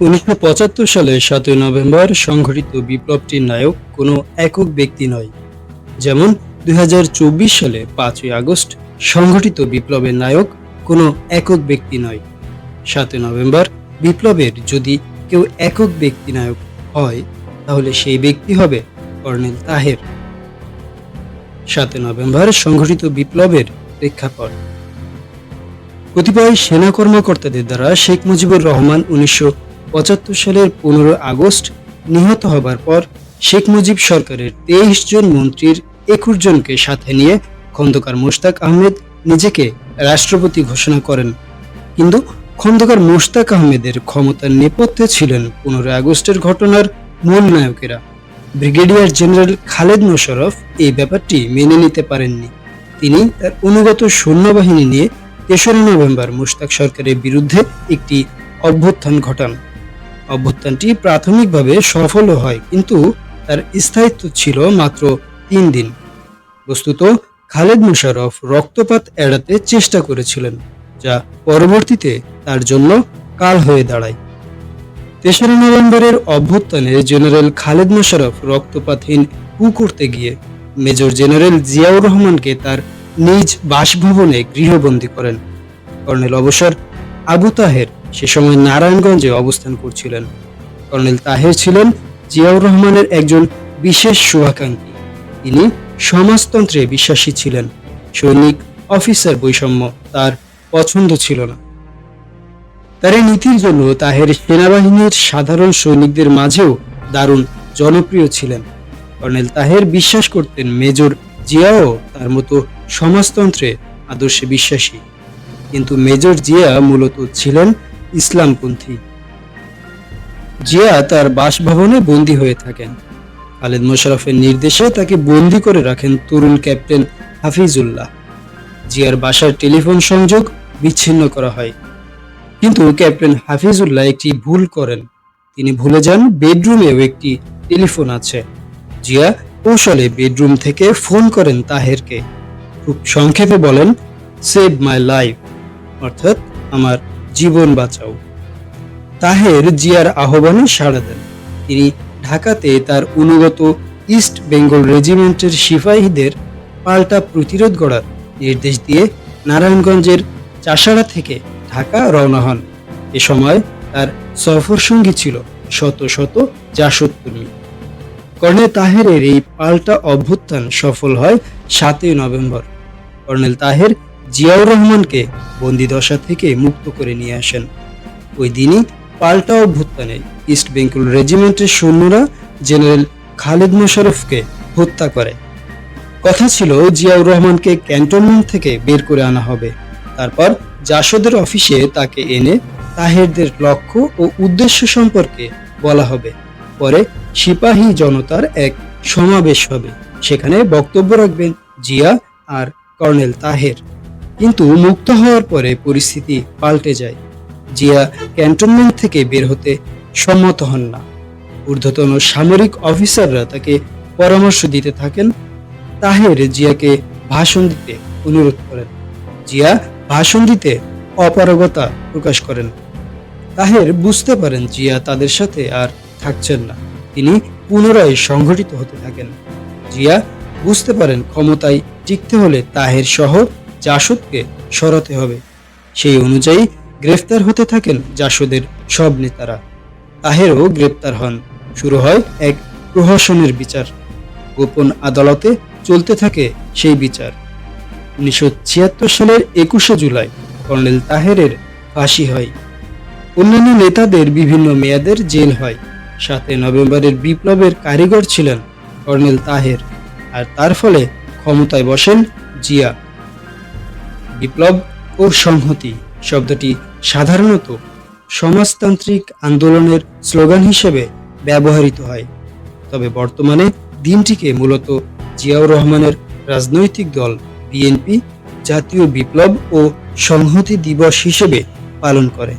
উনিশশো পঁচাত্তর সালে সাতই নভেম্বর সংঘটিত বিপ্লবটির নায়ক কোনো একক ব্যক্তি নয়। যেমন দুই হাজার চব্বিশ সালে পাঁচই আগস্ট সংঘটিত বিপ্লবের নায়ক কোনো একক ব্যক্তি নয়। সাতই নভেম্বর বিপ্লবের যদি কেউ একক ব্যক্তি নায়ক হয়, তাহলে সেই ব্যক্তি হবে কর্নেল তাহের। সাতই নভেম্বর সংঘটিত বিপ্লবের প্রেক্ষাপট। কতিপয় সেনা কর্মকর্তাদের দ্বারা শেখ মুজিবুর রহমান উনিশশো পঁচাত্তর সালের পনেরো আগস্ট নিহত হবার পর শেখ মুজিব সরকারের তেইশ জন মন্ত্রীর একুশ জনকে সাথে নিয়ে খন্দকার মোশতাক আহমেদ নিজেকে রাষ্ট্রপতি ঘোষণা করেন। কিন্তু খন্দকার মোশতাক আহমেদের ক্ষমতার নেপথ্যে ছিলেন পনেরোই আগস্টের ঘটনার মূল নায়কেরা। ব্রিগেডিয়ার জেনারেল খালেদ মোশারফ এই ব্যাপারটি মেনে নিতে পারেননি। তিনি তার অনুগত সৈন্যবাহিনী নিয়ে তেসরা নভেম্বর মুশতাক সরকারের বিরুদ্ধে একটি অভ্যুত্থান ঘটান। অভ্যুত্থানটি প্রাথমিকভাবে সফল হয়, কিন্তু তার স্থায়িত্ব ছিল মাত্র তিন দিন। বস্তুত, খালেদ মুশারফ রক্তপাত এড়াতে চেষ্টা করেছিলেন, যা পরবর্তীতে তার জন্য কাল হয়ে দাঁড়ায়। তেসরা নভেম্বরের অভ্যুত্থানে জেনারেল খালেদ মোশারফ রক্তপাতহীন কু করতে গিয়ে মেজর জেনারেল জিয়াউর রহমানকে তার নিজ বাসভবনে গৃহবন্দী করেন। কর্নেল অবসর আবু তাহের সে সময় নারায়ণগঞ্জে অবস্থান করছিলেন। কর্নেল তাহের ছিলেন জিয়াউর রহমানের একজন বিশেষ শুভাকাঙ্ক্ষী। তিনি সমাজতন্ত্রে বিশ্বাসী ছিলেন। সৈনিক অফিসার বৈষম্য তার পছন্দ ছিল না। তার এই নীতির জন্য তাহের সেনাবাহিনীর সাধারণ সৈনিকদের মাঝেও দারুণ জনপ্রিয় ছিলেন। কর্নেল তাহের বিশ্বাস করতেন মেজর জিয়াও তার মতো সমাজতন্ত্রে আদর্শে বিশ্বাসী। কিন্তু মেজর জিয়া মূলত ছিলেন ইসলামপন্থী। জিয়া তার বাসভবনে বন্দী হয়ে থাকেন। খালেদ মোশারফের নির্দেশে তাকে বন্দি করে রাখেন তরুণ ক্যাপ্টেন হাফিজুল্লাহ। জিয়ার বাসার টেলিফোন সংযোগ বিচ্ছিন্ন করা হয়। কিন্তু ক্যাপ্টেন হাফিজুল্লাহ একটি ভুল করেন। তিনি ভুলে যান, বেডরুমেও একটি টেলিফোন আছে। জিয়া কৌশলে বেডরুম থেকে ফোন করেন তাহেরকে। খুব সংক্ষেপে বলেন সেভ মাই লাইফ অর্থাৎ আমার জীবন বাঁচাও। তাহের জিয়ার আহ্বানে সাড়া দেন। তিনি ঢাকাতে তার অনুগত ইস্ট বেঙ্গল রেজিমেন্টের সিপাহীদের পাল্টা প্রতিরোধ গড়ার নির্দেশ দিয়ে নারায়ণগঞ্জের চাষাড়া থেকে ঢাকা রওনা হন। এ সময় তার সফর সঙ্গী ছিল শত শত জাসদ কর্মী কর্নেল তাহেরের এই পাল্টা অভ্যুত্থান সফল হয় সাতই নভেম্বর। কর্নেল তাহের জিয়াউর রহমানকে বন্দিদশা থেকে মুক্ত করে নিয়ে আসেন। ওই দিনই পাল্টা অভ্যুত্থানে ইস্ট বেঙ্গল রেজিমেন্টের সৈন্যরা জেনারেল খালেদ মোশারফকে হত্যা করে। কথা ছিল জিয়াউর রহমানকে ক্যান্টনমেন্ট থেকে বের করে আনা হবে। তারপর জাসদের অফিসে তাকে এনে তাহেরদের লক্ষ্য ও উদ্দেশ্য সম্পর্কে বলা হবে। পরে সিপাহী জনতার এক সমাবেশ হবে। সেখানে বক্তব্য রাখবেন জিয়া আর কর্নেল তাহের। কিন্তু মুক্ত হওয়ার পরে পরিস্থিতি পাল্টে যায়। জিয়া ক্যান্টনমেন্ট থেকে বের হতে সম্মত হন না। ঊর্ধ্বতন সামরিক অফিসাররা তাকে পরামর্শ দিতে থাকেন। তাহের জিয়াকে ভাষণ দিতে অনুরোধ করেন। জিয়া ভাষণ দিতে অপারগতা প্রকাশ করেন। তাহের বুঝতে পারেন জিয়া তাদের সাথে আর থাকছেন না। তিনি পুনরায় সংগঠিত হতে থাকেন। জিয়া বুঝতে পারেন ক্ষমতায় টিকতে হলে তাহের সহ জাসদকে সরাতে হবে। সেই অনুযায়ী গ্রেফতার হতে থাকেন জাসদের সব নেতারা। তাহেরও গ্রেপ্তার হন। শুরু হয় এক প্রহসনের বিচার। গোপন আদালতে চলতে থাকে সেই বিচার। উনিশশো ছিয়াত্তর সালের একুশে জুলাই কর্নেল তাহেরের ফাঁসি হয়। অন্যান্য নেতাদের বিভিন্ন মেয়াদের জেল হয়। সাতই নভেম্বরের বিপ্লবের কারিগর ছিলেন কর্নেল তাহের। আর তার ফলে ক্ষমতায় বসেন জিয়া। বিপ্লব ও সংহতি শব্দটি সাধারণত সমাজতান্ত্রিক আন্দোলনের স্লোগান হিসেবে ব্যবহৃত হয়। তবে বর্তমানে দিনটিকে মূলত জিয়াউর রহমানের রাজনৈতিক দল বিএনপি জাতীয় বিপ্লব ও সংহতি দিবস হিসেবে পালন করে।